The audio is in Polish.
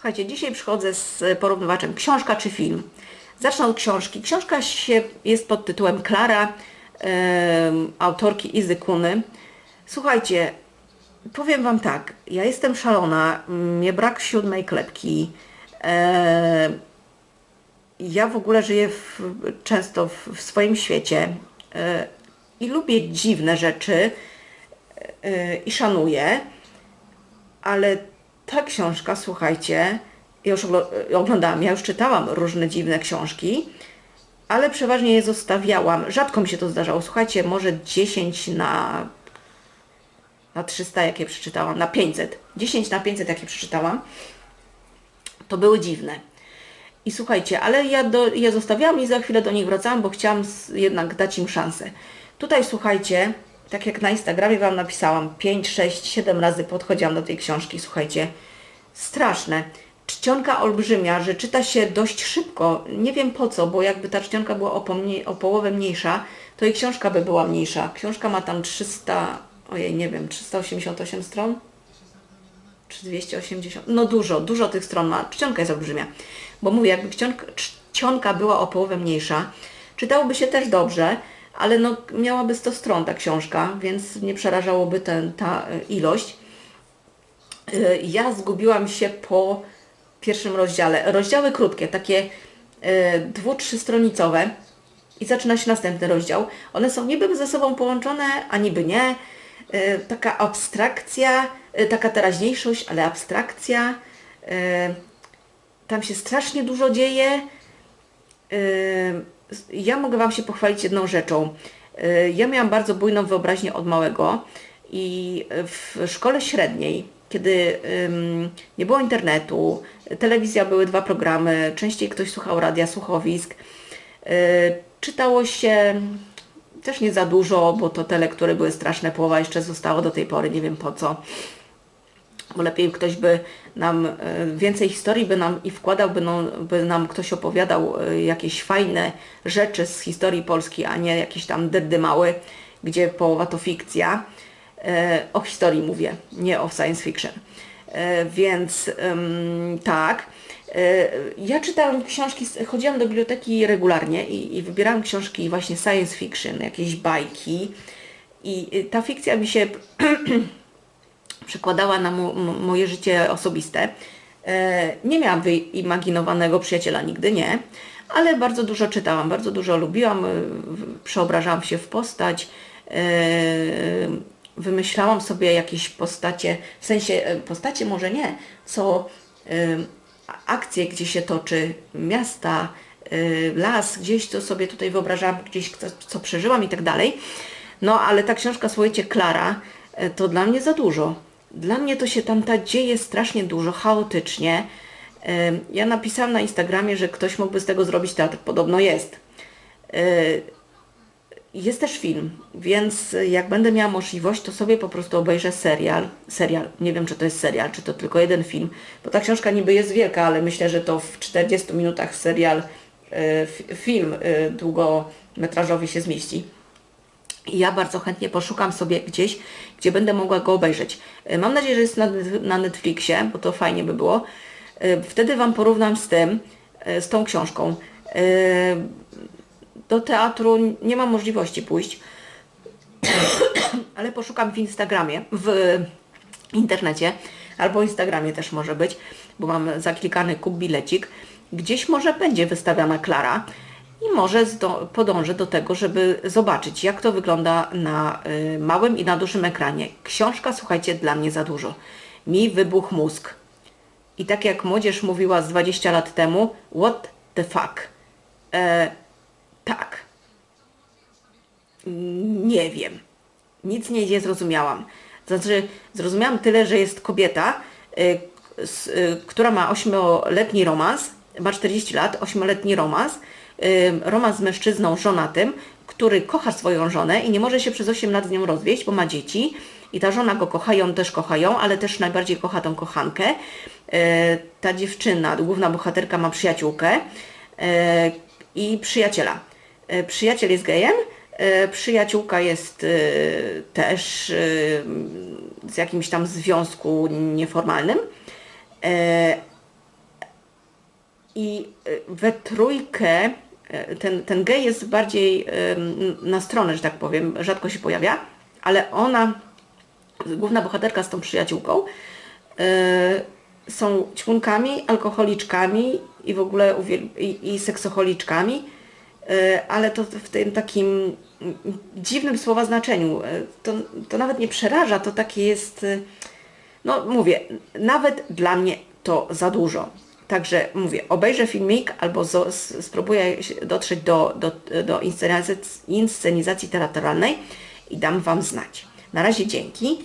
Słuchajcie, dzisiaj przychodzę z porównywaczem książka czy film. Zacznę od książki. Książka się, jest pod tytułem Klara, em, autorki Izy Kuny. Słuchajcie, powiem Wam tak, ja jestem szalona, mnie brak siódmej klepki. E, ja w ogóle żyję w, często w, w swoim świecie e, i lubię dziwne rzeczy e, i szanuję, ale ta książka, słuchajcie, ja już oglo- oglądałam, ja już czytałam różne dziwne książki, ale przeważnie je zostawiałam. Rzadko mi się to zdarzało. Słuchajcie, może 10 na, na 300, jakie przeczytałam, na 500. 10 na 500, jakie przeczytałam, to były dziwne. I słuchajcie, ale ja do, je zostawiałam i za chwilę do nich wracałam, bo chciałam jednak dać im szansę. Tutaj słuchajcie, tak jak na Instagramie Wam napisałam, 5, 6, 7 razy podchodziłam do tej książki, słuchajcie, straszne. Czcionka olbrzymia, że czyta się dość szybko. Nie wiem po co, bo jakby ta czcionka była o, o połowę mniejsza, to i książka by była mniejsza. Książka ma tam 300, ojej, nie wiem, 388 stron? czy 280, no dużo, dużo tych stron ma, czcionka jest olbrzymia, bo mówię, jakby czcionka, czcionka była o połowę mniejsza, czytałoby się też dobrze, ale no miałaby 100 stron ta książka, więc nie przerażałoby ten, ta y, ilość. Y, Ja zgubiłam się po pierwszym rozdziale. Rozdziały krótkie, takie y, dwu, trzystronicowe i zaczyna się następny rozdział. One są niby ze sobą połączone, a niby nie. Taka abstrakcja, taka teraźniejszość, ale abstrakcja. Tam się strasznie dużo dzieje. Ja mogę Wam się pochwalić jedną rzeczą. Y, Ja miałam bardzo bujną wyobraźnię od małego i w szkole średniej, kiedy nie było internetu, telewizja były dwa programy, częściej ktoś słuchał radia, słuchowisk, y, czytało się też nie za dużo, bo to te lektury były straszne, połowa jeszcze zostało do tej pory, nie wiem po co bo lepiej ktoś by nam e, więcej historii by nam i wkładał, by nam, by nam ktoś opowiadał e, jakieś fajne rzeczy z historii Polski, a nie jakieś tam dyrdy małe, gdzie połowa to fikcja. E, O historii mówię, nie o science fiction. Więc tak. Ja czytałam książki, chodziłam do biblioteki regularnie i, i wybierałam książki właśnie science fiction, jakieś bajki. I y, ta fikcja mi się przekładała na mo- mo- moje życie osobiste. E, Nie miałam wyimaginowanego przyjaciela nigdy, nie, ale bardzo dużo czytałam, bardzo dużo lubiłam, przeobrażałam się w postać, e, wymyślałam sobie jakieś postacie, w sensie e, postacie może nie, co akcje, gdzie się toczy, miasta, las, gdzieś to sobie tutaj wyobrażałam, gdzieś co, co przeżyłam i tak dalej. No ale ta książka, słuchajcie, Klara, to dla mnie za dużo. Dla mnie to się tam ta dzieje strasznie dużo, chaotycznie. Ja napisałam na Instagramie, że ktoś mógłby z tego zrobić teatr. Podobno jest. Jest też film, więc jak będę miała możliwość, to sobie po prostu obejrzę serial. Serial, nie wiem czy to jest serial, czy to tylko jeden film, bo ta książka niby jest wielka, ale myślę, że to w 40 minutach serial, e, film e, długometrażowy się zmieści. I ja bardzo chętnie poszukam sobie gdzieś, gdzie będę mogła go obejrzeć. E, Mam nadzieję, że jest na, Netflixie, bo to fajnie by było. E, Wtedy Wam porównam z tym, e, z tą książką. Do teatru nie mam możliwości pójść, ale poszukam w Instagramie, w internecie, albo Instagramie też może być, bo mam zaklikany kup bilecik. Gdzieś może będzie wystawiana Klara i może podążę do tego, żeby zobaczyć, jak to wygląda na y, małym i na dużym ekranie. Książka, słuchajcie, dla mnie za dużo. Mi wybuchł mózg. I tak jak młodzież mówiła z 20 lat temu, what the fuck? E, tak. Nie wiem. Nic nie, zrozumiałam. Znaczy, zrozumiałam tyle, że jest kobieta, y, y, która ma ośmioletni romans, ma 40 lat, ośmioletni romans, romans z mężczyzną żonatym, który kocha swoją żonę i nie może się przez 8 lat z nią rozwieść, bo ma dzieci i ta żona go kocha i on też kocha ją, ale też najbardziej kocha tą kochankę. Y, Ta dziewczyna, główna bohaterka ma przyjaciółkę y, i przyjaciela. E, Przyjaciel jest gejem, przyjaciółka jest też z jakimś tam związku nieformalnym. I y, we trójkę y, ten, ten gej jest bardziej na stronę, że tak powiem, rzadko się pojawia, ale ona, główna bohaterka z tą przyjaciółką, y, są ćpunkami, alkoholiczkami i w ogóle i, i seksocholiczkami, y, ale to w tym takim dziwnym słowa znaczeniu. To, to nawet nie przeraża, to takie jest, no mówię, nawet dla mnie to za dużo. Także mówię, obejrzę filmik albo zo, s- spróbuję dotrzeć do, do, do inscenizacji, inscenizacji teatralnej i dam Wam znać. Na razie dzięki.